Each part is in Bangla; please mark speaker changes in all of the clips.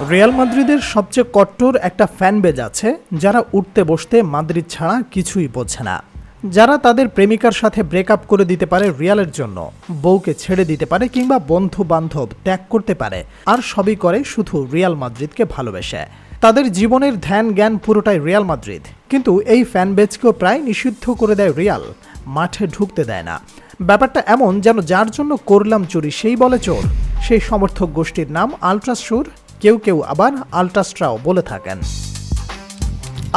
Speaker 1: রিয়াল মাদ্রিদের সবচেয়ে কট্টর একটা ফ্যান বেজ আছে, যারা উঠতে বসতে মাদ্রিদ ছাড়া কিছুই বোঝে না। যারা তাদের প্রেমিকার সাথে ব্রেকআপ করে দিতে পারে রিয়ালের জন্য, বউকে ছেড়ে দিতে পারে কিংবা বন্ধু বান্ধব ত্যাগ করতে পারে, আর সবই করে শুধু রিয়াল মাদ্রিদকে ভালোবেসে। তাদের জীবনের ধ্যান জ্ঞান পুরোটাই রিয়াল মাদ্রিদ। কিন্তু এই ফ্যান বেজকেও প্রায় নিষিদ্ধ করে দেয় রিয়াল, মাঠে ঢুকতে দেয় না। ব্যাপারটা এমন যেন যার জন্য করলাম চুরি সেই বলে চোর। সেই সমর্থক গোষ্ঠীর নাম আলট্রাসুর কেউ কেউ আবার আলট্রাস্ট্রাও বলে থাকেন।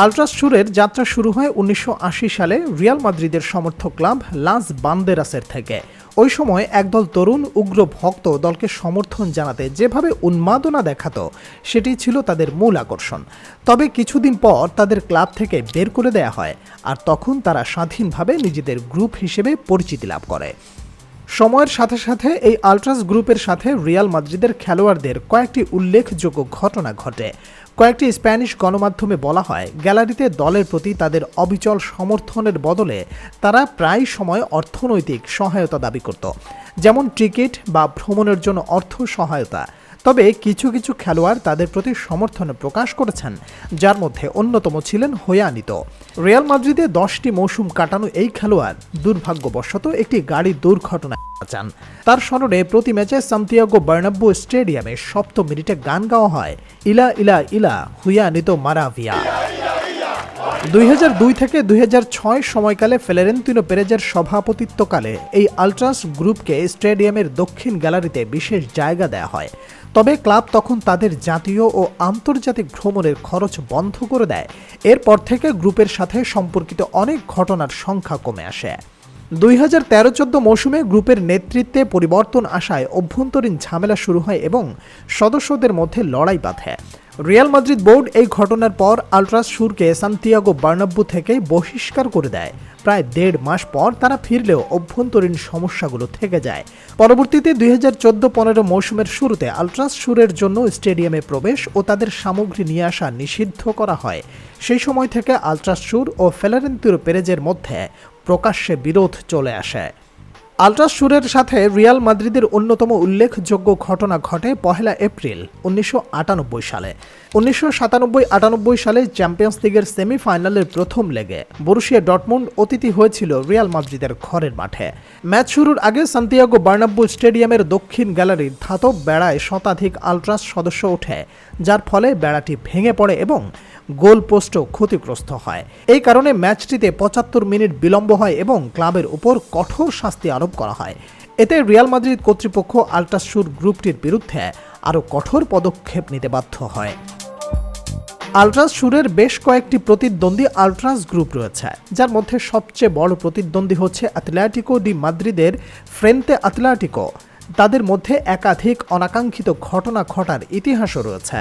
Speaker 1: আলট্রাস সুরের যাত্রা শুরু হয় উনিশশো আশি সালে রিয়াল মাদ্রিদের সমর্থক ক্লাব লাস বান্দেরাসের থেকে। ওই সময় একদল তরুণ উগ্র ভক্ত দলকে সমর্থন জানাতে যেভাবে উন্মাদনা দেখাতো, সেটি ছিল তাদের মূল আকর্ষণ। তবে কিছুদিন পর তাদের ক্লাব থেকে বের করে দেয়া হয়, আর তখন তারা স্বাধীনভাবে নিজেদের গ্রুপ হিসেবে পরিচিতি লাভ করে। সময়ের সাথে সাথে এই আলট্রাস গ্রুপের সাথে রিয়াল মাদ্রিদের খেলোয়াড়দের কয়েকটি উল্লেখযোগ্য ঘটনা ঘটে। কয়েকটি স্প্যানিশ গণমাধ্যমে বলা হয়, গ্যালারিতে দলের প্রতি তাদের অবিচল সমর্থনের বদলে তারা প্রায় সময় অর্থনৈতিক সহায়তা দাবি করত। যেমন টিকিট বা ভ্রমণের জন্য অর্থ সহায়তা। তবে কিছু কিছু খেলোয়াড় তাদের প্রতি সমর্থন প্রকাশ করেছেন, যার মধ্যে অন্যতম ছিলেন হোয়ানিত রিয়াল মাদ্রিদে দশটি মৌসুম কাটানো এই খেলোয়াড় দুর্ভাগ্যবশত একটি গাড়ির দুর্ঘটনায় চান তার স্মরণে প্রতি ম্যাচে সান্তিয়াগো বার্নাব্বো স্টেডিয়ামে সপ্তম মিনিটে গান গাওয়া হয়, ইলা ইলা ইলা হুয়ানিত মারাভিয়া। দুই হাজার দুই থেকে দুই হাজার ছয় সময়কালে ফ্লোরেন্তিনো পেরেজের সভাপতিত্বকালে এই আলট্রাস গ্রুপকে স্টেডিয়ামের দক্ষিণ গ্যালারিতে বিশেষ জায়গা দেওয়া হয়। তবে ক্লাব তখন তাদের জাতীয় ও আন্তর্জাতিক ভ্রমণের খরচ বন্ধ করে দেয়। এরপর থেকে গ্রুপের সাথে সম্পর্কিত অনেক ঘটনার সংখ্যা কমে আসে। দুই হাজার তেরো চোদ্দ মৌসুমে গ্রুপের নেতৃত্বে পরিবর্তন আসায় অভ্যন্তরীণ ঝামেলা শুরু হয় এবং সদস্যদের মধ্যে লড়াই বাঁধে। রিয়াল মাদ্রিদ বোর্ড এই ঘটনার পর আলট্রাস সুরকে সান্তিয়াগো বার্নাব্বু থেকে বহিষ্কার করে দেয়। প্রায় দেড় মাস পর তারা ফিরলেও অভ্যন্তরীণ সমস্যাগুলো থেকে যায়। পরবর্তীতে দুই হাজার চোদ্দ পনেরো মৌসুমের শুরুতে আলট্রাস সুরের জন্য স্টেডিয়ামে প্রবেশ ও তাদের সামগ্রী নিয়ে আসা নিষিদ্ধ করা হয়। সেই সময় থেকে আলট্রাস সুর ও ফেলারেন্তিরো পেরেজের মধ্যে প্রকাশ্যে বিরোধ চলে আসে। আলট্রাস সুরের সাথে রিয়াল মাদ্রিদের অন্যতম উল্লেখযোগ্য ঘটনা ঘটে পহেলা এপ্রিল, উনিশশো আটানব্বই সালে। উনিশশো সাতানব্বই আটানব্বই সালে চ্যাম্পিয়ন্স লিগের সেমিফাইনালের প্রথম লেগে বরুশিয়া ডটমুন্ড অতিথি হয়েছিল রিয়াল মাদ্রিদের ঘরের মাঠে। ম্যাচ শুরুর আগে সান্তিয়াগো বার্নাব্বু স্টেডিয়ামের দক্ষিণ গ্যালারির ধাতব বেড়ায় শতাধিক আলট্রাস সদস্য ওঠে, যার ফলে বেড়াটি ভেঙে পড়ে এবং গোল পোস্টও ক্ষতিগ্রস্ত হয়। এই কারণে ম্যাচটিতে পঁচাত্তর মিনিট বিলম্ব হয় এবং ক্লাবের উপর কঠোর শাস্তি আরোপ করা হয়। এতে রিয়াল মাদ্রিদ কর্তৃপক্ষ আল্ট্রাসুর গ্রুপটির বিরুদ্ধে আরও কঠোর পদক্ষেপ নিতে বাধ্য হয়। আলট্রাস সুরের বেশ কয়েকটি প্রতিদ্বন্দ্বী আলট্রাস গ্রুপ রয়েছে, যার মধ্যে সবচেয়ে বড় প্রতিদ্বন্দ্বী হচ্ছে অ্যাথলেটিকো ডি মাদ্রিদের ফ্রেন্তে অ্যাথলেটিকো তাদের মধ্যে একাধিক অনাকাঙ্ক্ষিত ঘটনা ঘটার ইতিহাসও রয়েছে।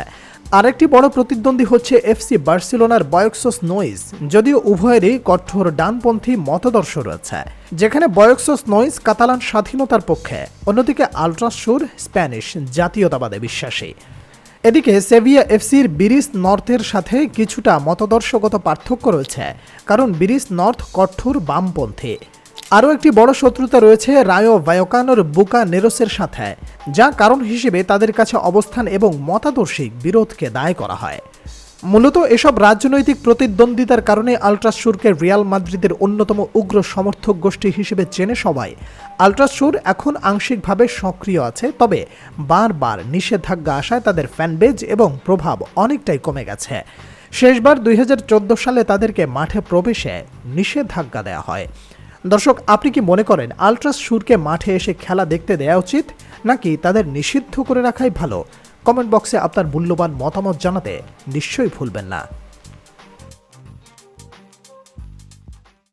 Speaker 1: আরেকটি বড় প্রতিদ্বন্দ্বী হচ্ছে এফসি বার্সেলোনার বয়ক্সোস নোইজ যদিও উভয়েরই কঠোর ডানপন্থী মতদর্শ রয়েছে, যেখানে বয়ক্সোস নোইজ কাতালান স্বাধীনতার পক্ষে, অন্যদিকে আলট্রাসুর স্প্যানিশ জাতীয়তাবাদে বিশ্বাসী। এদিকে সেভিয়া এফসির বিরিস নর্থের সাথে কিছুটা মতদর্শগত পার্থক্য রয়েছে, কারণ বিরিস নর্থ কঠোর বামপন্থী। আরও একটি বড় শত্রুতা রয়েছে রায়ো ভায়োকানোর বুকা নেরোসের সাথে, যা কারণ হিসেবে তাদের কাছে অবস্থান এবং মতাদর্শিক বিরোধকে দায় করা হয়। মূলত এসব রাজনৈতিক প্রতিদ্বন্দ্বিতার কারণে আলট্রাসুরকে রিয়াল মাদ্রিদের অন্যতম উগ্র সমর্থক গোষ্ঠী হিসেবে চেনে সবাই। আলট্রাসুর এখন আংশিকভাবে সক্রিয় আছে, তবে বারবার নিষেধাজ্ঞা আসায় তাদের ফ্যানবেজ এবং প্রভাব অনেকটাই কমে গেছে। শেষবার দুই হাজার চোদ্দ সালে তাদেরকে মাঠে প্রবেশে নিষেধাজ্ঞা দেওয়া হয়। দর্শক, আপনি কি মনে করেন আলট্রাস সুরকে মাঠে এসে খেলা দেখতে দেওয়া উচিত, নাকি তাদের নিষিদ্ধ করে রাখাই ভালো? কমেন্ট বক্সে আপনার মূল্যবান মতামত জানাতে নিশ্চয়ই ভুলবেন না।